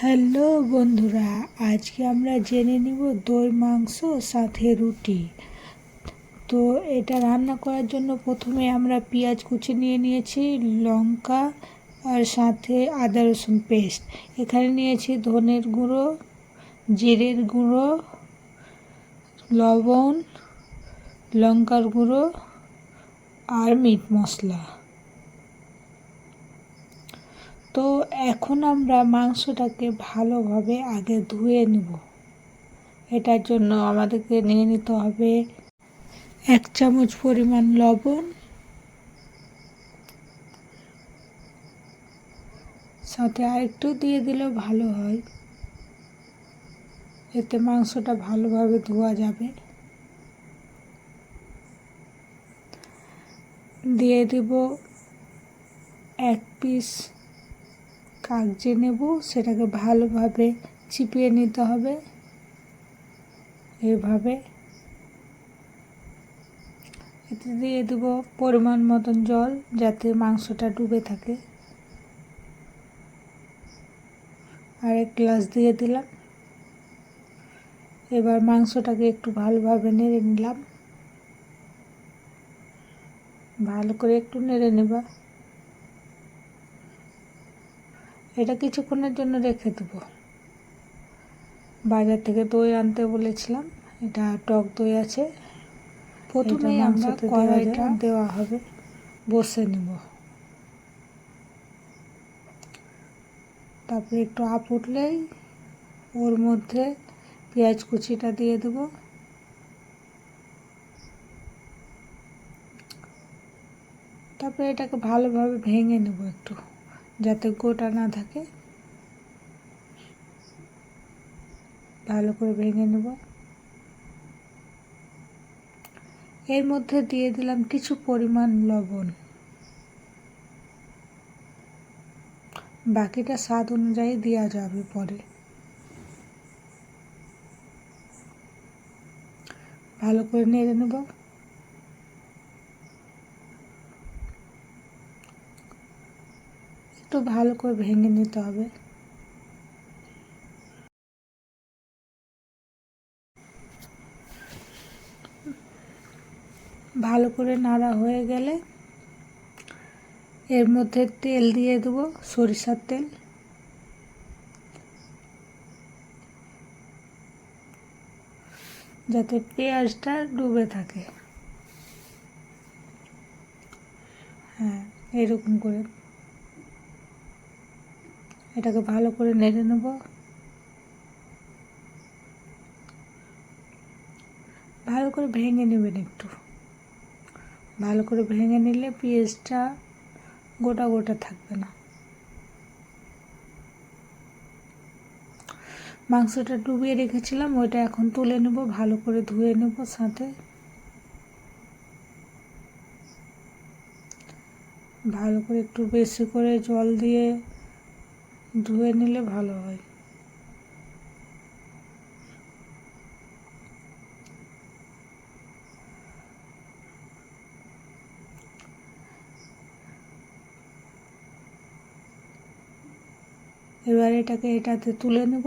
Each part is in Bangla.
হ্যালো বন্ধুরা, আজকে আমরা জেনে নিব দই, মাংস, সাথে রুটি। তো এটা রান্না করার জন্য প্রথমে আমরা পেঁয়াজ কুচি নিয়ে নিয়েছি, লঙ্কা আর সাথে আদা রসুন পেস্ট। এখানে নিয়েছি ধনের গুঁড়ো, জিরের গুঁড়ো, লবণ, লঙ্কার গুঁড়ো আর মিট মশলা। তো এখন আমরা মাংসটাকে ভালোভাবে আগে ধুয়ে নেব। এটার জন্য আমাদেরকে নিয়ে নিতে হবে এক চামচ পরিমাণ লবণ, সাথে আরেকটু দিয়ে দিলেও ভালো হয়। এতে মাংসটা ভালোভাবে ধোয়া যাবে। দিয়ে দেব এক পিস কাগজে নেব, সেটাকে ভালোভাবে চিপিয়ে নিতে হবে। এভাবে এতে দিয়ে দেবো পরিমাণ মতন জল, যাতে মাংসটা ডুবে থাকে। আর এক গ্লাস দিয়ে দিলাম। এবার মাংসটাকে একটু ভালোভাবে নেড়ে নিলাম। ভালো করে একটু নেড়ে নেবা। এটা কিছুক্ষণের জন্য রেখে দেবো। বাজার থেকে দই আনতে বলেছিলাম এটা টক দই আছে। প্রথমেই আমরা কড়াইটা দেওয়া হবে বসে নেব। তারপরে একটু আপ উঠলেই ওর মধ্যে পেঁয়াজ কুচিটা দিয়ে দেবো। তারপরে এটাকে ভালোভাবে ভেঙে নেব একটু। যাতে গোটা না থাকে। ভালো করে ভেঙে নেব। এর মধ্যে দিয়ে দিলাম কিছু পরিমাণ লবণ। বাকিটা স্বাদ অনুযায়ী দেওয়া যাবে পরে। ভালো করে নেড়ে নেব। একটু ভালো করে ভেঙে নিতে হবে। ভালো করে নাড়া হয়ে গেলে এর মধ্যে তেল দিয়ে দেবো, সরিষার তেল। যাতে পেঁয়াজটা ডুবে থাকে। হ্যাঁ এরকম করে। এটাকে ভালো করে নেড়ে নেব। ভালো করে ভেঙে নেবেন একটু। ভালো করে ভেঙে নিলে পেঁয়াজটা গোটা গোটা থাকবে না। মাংসটা ডুবিয়ে রেখেছিলাম, ওইটা এখন তুলে নেব, ভালো করে ধুয়ে নেব সাথে। ভালো করে একটু বেশি করে জল দিয়ে ধুয়ে নিলে ভালো হয়। এবার এটাকে এটাতে তুলে নেব,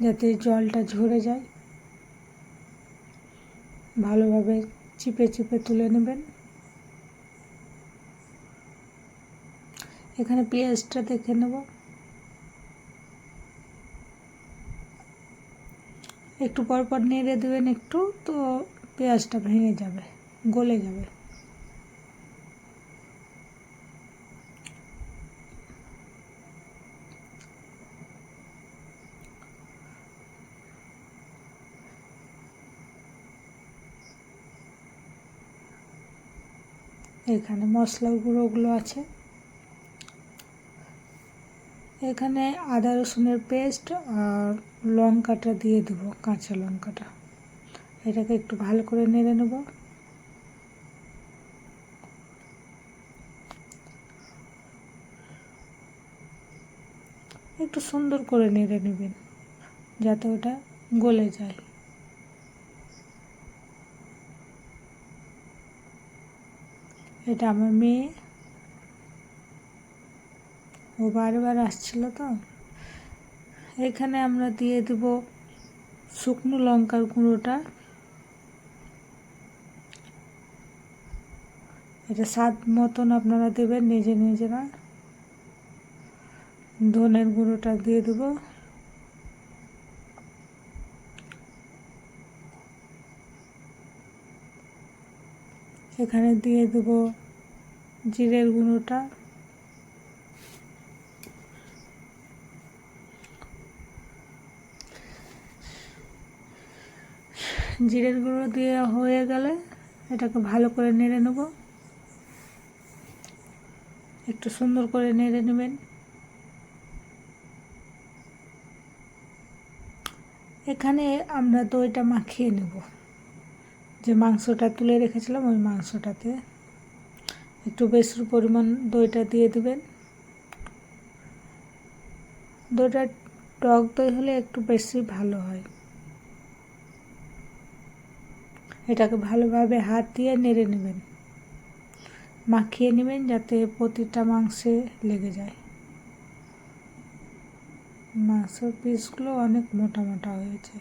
যাতে জলটা ঝরে যায়। ভালোভাবে চিপে চিপে তুলে নেবেন। এখানে পেঁয়াজটা দেখে নেব। একটু পর পর নেড়ে দেবেন একটু, তো পেঁয়াজটা ভেঙে যাবে, গলে যাবে। এখানে মশলা গুঁড়োগুলো আছে। এখানে আদা রসুনের পেস্ট আর লঙ্কাটা দিয়ে দেবো, কাঁচা লঙ্কাটা। এটাকে একটু ভালো করে নেড়ে নেব। একটু সুন্দর করে নেড়ে নেবেন, যাতে ওটা গলে যায়। এটা আমার মেয়ে ও বারবার আসছিল তো? এখানে আমরা দিয়ে দেব শুকনো লঙ্কার গুঁড়োটা। এটা স্বাদ মতন আপনারা দেবেন নিজে নিজেরা। ধনের গুঁড়োটা দিয়ে দেবো। এখানে দিয়ে দেবো জিরের গুঁড়োটা। জিরের গুঁড়ো দিয়ে হয়ে গেলে এটাকে ভালো করে নেড়ে নেব। একটু সুন্দর করে নেড়ে নেবেন। এখানে আমরা দইটা মাখিয়ে নেব। যে মাংসটা তুলে রেখেছিলাম, ওই মাংসটাতে একটু বেশি পরিমাণ দইটা দিয়ে দেবেন। দইটা টক দই হলে একটু বেশি ভালো হয়। এটাকে ভালোভাবে হাত দিয়ে নেড়ে নেবেন। মাখিয়ে নেবেন যাতে প্রতিটা মাংসে লেগে যায়। মাংসের পিসগুলো অনেক মোটা মোটা হয়েছে।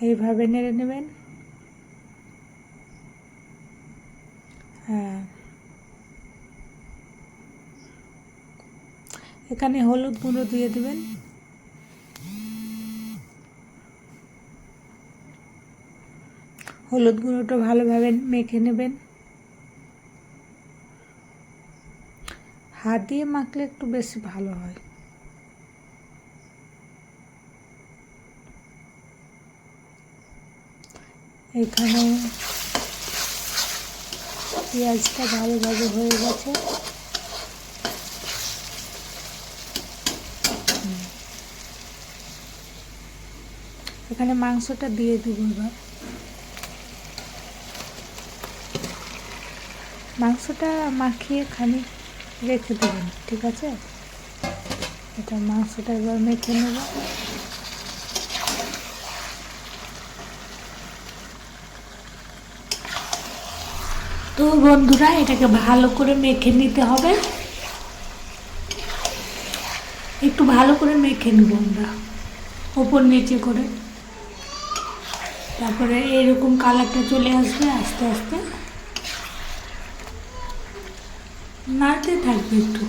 এইভাবে নেড়ে নেবেন। হ্যাঁ। এখানে হলুদ গুঁড়ো দিয়ে দেবেন। হলুদ গুঁড়োটা ভালোভাবে মেখে নেবেন। হাত দিয়ে মাখলে একটু বেশি ভালো হয়। এখানে পেঁয়াজটা ভালোভাবে হয়ে গেছে। এখানে মাংসটা দিয়ে দিব এবার। মাংসটা মাখিয়ে খানিক রেখে দেবেন, ঠিক আছে? এটা মাংসটা এবার মেখে নেব। তো বন্ধুরা, এটাকে ভালো করে মেখে নিতে হবে। একটু ভালো করে মেখে নেব আমরা, ওপর নিচে করে। তারপরে এরকম কালারটা চলে আসবে আস্তে আস্তে। থাকবে একটু।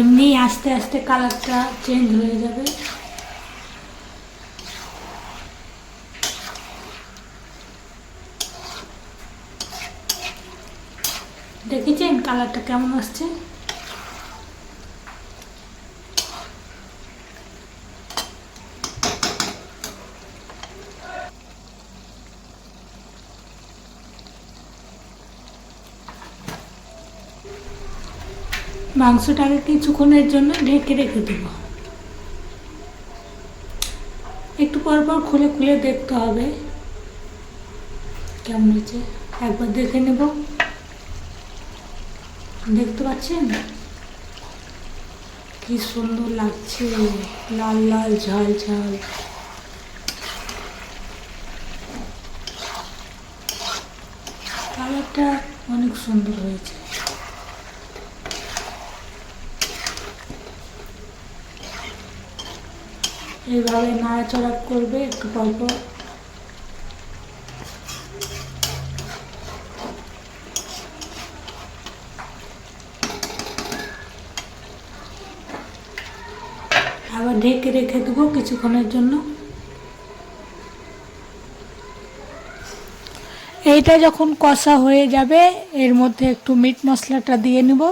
এমনি আস্তে আস্তে কালারটা চেঞ্জ হয়ে যাবে। দেখেছেন কালারটা কেমন আসছে? মাংসটাকে কিছুক্ষণের জন্য ঢেকে রেখে দেব। একটু পর পর খুলে খুলে দেখতে হবে। কেমন হয়েছে? একবার দেখে নেব। দেখতে পাচ্ছেন? কি সুন্দর লাগছে। লাল লাল, ঝাল ঝাল। কালারটা অনেক সুন্দর হয়েছে। এইভাবে নাড়াচড়া করবে, একটু পর আবার ঢেকে রেখে দেবো কিছুক্ষণের জন্য। এইটা যখন কষা হয়ে যাবে, এর মধ্যে একটু মিট মশলাটা দিয়ে নেব।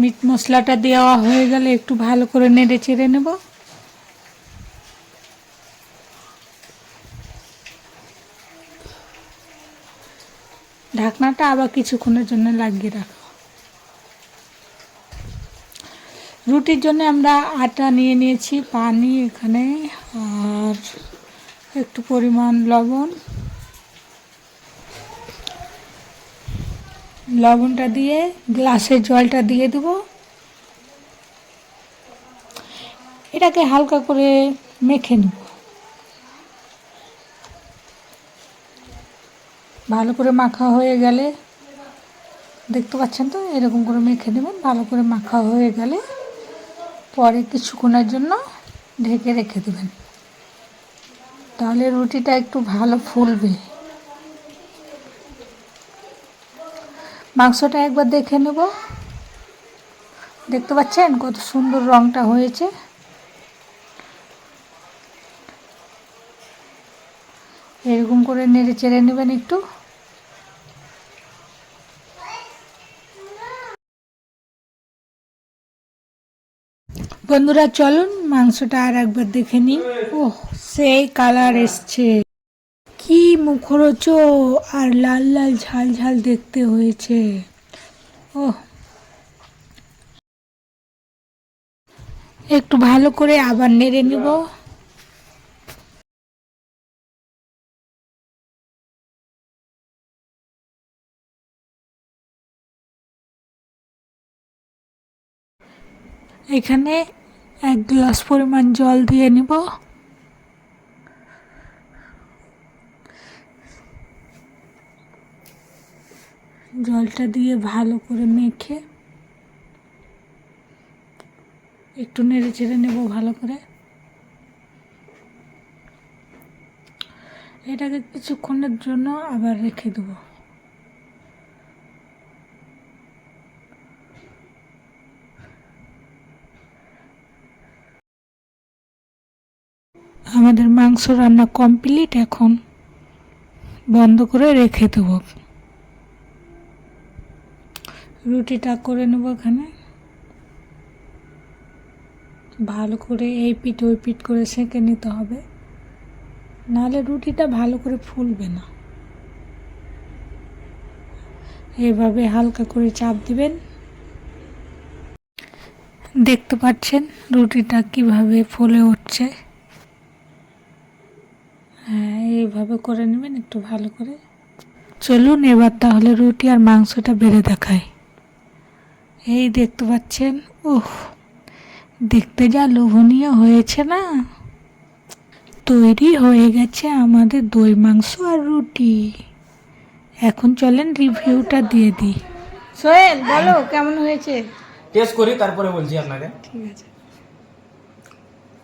মিট মশলাটা দেওয়া হয়ে গেলে একটু ভালো করে নেড়ে চেড়ে নেব। ঢাকনাটা আবার কিছুক্ষণের জন্য লাগিয়ে রাখো। রুটির জন্য আমরা আটা নিয়ে নিয়েছি, পানি এখানে, আর একটু পরিমাণ লবণ। লবণটা দিয়ে, গ্লাসের জলটা দিয়ে দেব। এটাকে হালকা করে মেখে নেব। ভালো করে মাখা হয়ে গেলে, দেখতে পাচ্ছেন তো? এরকম করে মেখে নেবেন, ভালো করে মাখা হয়ে গেলে পরে কিছুক্ষণের জন্য ঢেকে রেখে দেবেন। তাহলে রুটিটা একটু ভালো ফুলবে। মাংসটা একবার দেখে নেব। দেখতে পাচ্ছেন কত সুন্দর রঙটা হয়েছে। এরকম করে নেড়ে চেড়ে নেবেন একটু। বন্ধুরা, চলুন মাংসটা আর একবার দেখে নিই। ও সেই কালার এসছে। মুখরোচ আর লাল লাল ঝাল ঝাল দেখতে হয়েছে। ও একটু ভালো করে আবার নেড়ে নিব। এখানে এক গ্লাস পরিমাণ জল দিয়ে নিব। জলটা দিয়ে ভালো করে মেখে একটু নেড়ে চেড়ে নেব ভালো করে। এটাকে কিছুক্ষণের জন্য আবার রেখে দেবো। আমাদের মাংস রান্না কমপ্লিট, এখন বন্ধ করে রেখে দেবো। রুটিটা করে নেব এখানে। ভালো করে এই পিঠ, ওই পিঠ করে সেঁকে নিতে হবে। নাহলে রুটিটা ভালো করে ফুলবে না। এভাবে হালকা করে চাপ দিবেন। দেখতে পাচ্ছেন রুটিটা কীভাবে ফুলে উঠছে। হ্যাঁ এইভাবে করে নেবেন একটু ভালো করে। চলুন এবার তাহলে রুটি আর মাংসটা বেড়ে দেখায় এই দেখতে পাচ্ছেন? উহ দেখতে যা লোভনীয় হয়েছে না? তৈরি হয়ে গেছে আমাদের দই মাংস আর রুটি। এখন চলেন রিভিউটা দিয়ে দিই। সোহেল বলো কেমন হয়েছে? টেস্ট করি তারপরে বলছি আপনাকে। ঠিক আছে।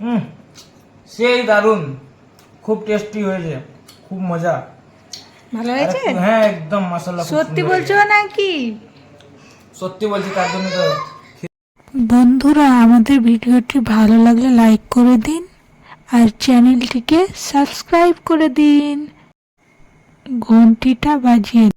হুম সেই দারুণ। খুব টেস্টি হয়েছে খুব মজা। ভালো হয়েছে? হ্যাঁ একদম মশলা সত্যি বলছো নাকি? সত্যি বলছি, তার জন্য তো বন্ধুরা, আমাদের ভিডিওটি ভালো লাগলে লাইক করে দিন আর চ্যানেলটিকে সাবস্ক্রাইব করে দিন। ঘন্টিটা বাজিয়ে